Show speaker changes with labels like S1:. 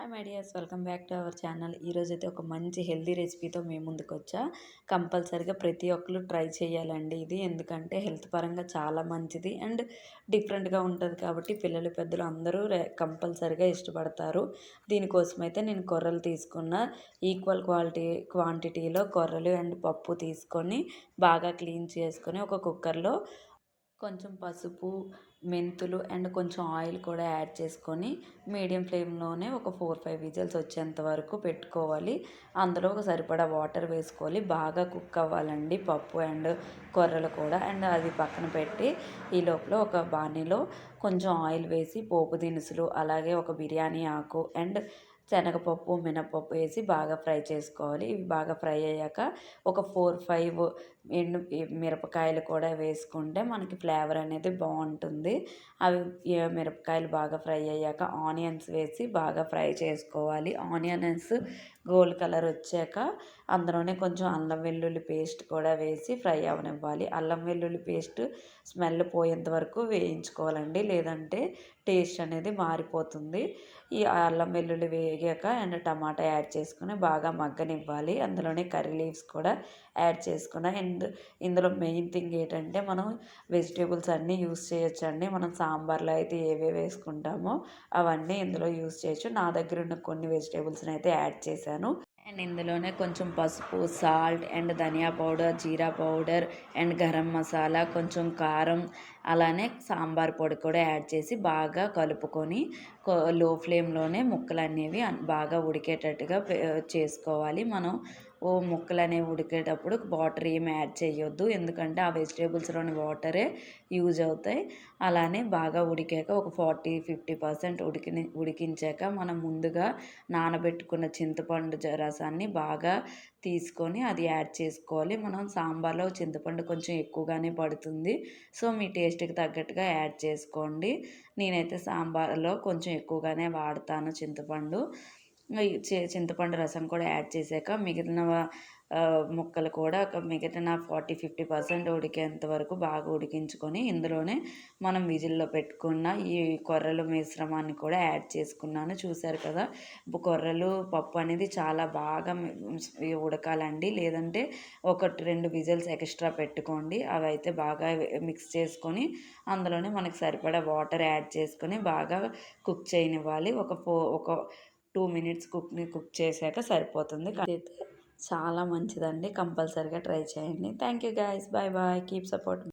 S1: Hi my dears welcome back to our channel ఈరోజు అయితే ఒక మంచి హెల్దీ రెసిపీతో మేము ముందుకు వచ్చా కంపల్సరిగా ప్రతి ఒక్కరు ట్రై చేయాలండి ఇది. ఎందుకంటే హెల్త్ పరంగా చాలా మంచిది అండ్ డిఫరెంట్గా ఉంటుంది కాబట్టి పిల్లలు పెద్దలు అందరూ కంపల్సరిగా ఇష్టపడతారు. దీనికోసం అయితే నేను కొర్రలు తీసుకున్న ఈక్వల్ క్వాలిటీ క్వాంటిటీలో కొర్రలు అండ్ పప్పు తీసుకొని బాగా క్లీన్ చేసుకొని ఒక కుక్కర్లో కొంచెం పసుపు మెంతులు అండ్ కొంచెం ఆయిల్ కూడా యాడ్ చేసుకొని మీడియం ఫ్లేమ్లోనే ఒక ఫోర్ ఫైవ్ విజిల్స్ వచ్చేంత వరకు పెట్టుకోవాలి. అందులో ఒక సరిపడా వాటర్ వేసుకోవాలి. బాగా కుక్ అవ్వాలండి పప్పు అండ్ కొర్రలు కూడా. అండ్ అది పక్కన పెట్టి ఈ లోపల ఒక బాణీలో కొంచెం ఆయిల్ వేసి పోపు దినుసులు అలాగే ఒక బిర్యానీ ఆకు అండ్ శనగపప్పు మినపప్పు వేసి బాగా ఫ్రై చేసుకోవాలి. ఇవి బాగా ఫ్రై అయ్యాక ఒక ఫోర్ ఫైవ్ ఎండు మిరపకాయలు కూడా వేసుకుంటే మనకి ఫ్లేవర్ అనేది బాగుంటుంది. అవి మిరపకాయలు బాగా ఫ్రై అయ్యాక ఆనియన్స్ వేసి బాగా ఫ్రై చేసుకోవాలి. ఆనియన్స్ గోల్డ్ కలర్ వచ్చాక అందులోనే కొంచెం అల్లం వెల్లుల్లి పేస్ట్ కూడా వేసి ఫ్రై అవనివ్వాలి. అల్లం వెల్లుల్లి పేస్ట్ స్మెల్ పోయేంత వరకు వేయించుకోవాలండి. లేదంటే టేస్ట్ అనేది మారిపోతుంది. ఈ అల్లం వెల్లుల్లి వే వేగాక అండ్ టమాటా యాడ్ చేసుకుని బాగా మగ్గనివ్వాలి. అందులోనే కర్రీ లీవ్స్ కూడా యాడ్ చేసుకుని అండ్ ఇందులో మెయిన్ థింగ్ ఏంటంటే మనం వెజిటేబుల్స్ అన్నీ యూస్ చేయొచ్చు అండి మనం సాంబార్లో అయితే ఏవే వేసుకుంటామో అవన్నీ ఇందులో యూస్ చేయొచ్చు. నా దగ్గర ఉన్న కొన్ని వెజిటేబుల్స్ని అయితే యాడ్ చేశాను. అండ్ ఇందులోనే కొంచెం పసుపు salt and dhaniya powder jeera powder and garam masala కొంచెం కారం అలానే సాంబార్ పొడి కూడా యాడ్ చేసి బాగా కలుపుకొని లో ఫ్లేమ్లోనే ముక్కలు అనేవి బాగా ఉడికేటట్టుగా చేసుకోవాలి మనం. ఓ ముక్కలు అనేవి ఉడికేటప్పుడు వాటర్ ఏమి యాడ్ చేయొద్దు. ఎందుకంటే ఆ వెజిటేబుల్స్లోని వాటరే యూజ్ అవుతాయి. అలానే బాగా ఉడికాక ఒక ఫార్టీ ఫిఫ్టీ పర్సెంట్ ఉడికి ఉడికించాక మనం ముందుగా నానబెట్టుకున్న చింతపండు రసాన్ని బాగా తీసుకొని అది యాడ్ చేసుకోవాలి. మనం సాంబార్లో చింతపండు కొంచెం ఎక్కువగానే పడుతుంది. సో మీ టేస్ట్కి తగ్గట్టుగా యాడ్ చేసుకోండి. నేనైతే సాంబార్లో కొంచెం ఎక్కువగానే వాడతాను చింతపండు. చింతపండు రసం కూడా యాడ్ చేశాక మిగిలిన ముక్కలు కూడా ఒక మిగిలిన ఫార్టీ ఫిఫ్టీ పర్సెంట్ ఉడికేంత వరకు బాగా ఉడికించుకొని ఇందులోనే మనం విజిల్లో పెట్టుకున్న ఈ కొర్రలు మిశ్రమాన్ని కూడా యాడ్ చేసుకున్నాను. చూశారు కదా? కొర్రలు పప్పు అనేది చాలా బాగా ఉడకాలండి. లేదంటే ఒకటి రెండు విజిల్స్ ఎక్స్ట్రా పెట్టుకోండి. అవి అయితే బాగా మిక్స్ చేసుకొని అందులోనే మనకి సరిపడా వాటర్ యాడ్ చేసుకొని బాగా కుక్ చేయనివ్వాలి. ఒక ఫో ఒక టూ మినిట్స్ కుక్ని కుక్ చేశాక సరిపోతుంది. అయితే చాలా మంచిదండి. కంపల్సరీగా ట్రై చేయండి. Thank you guys. Bye bye. Keep support.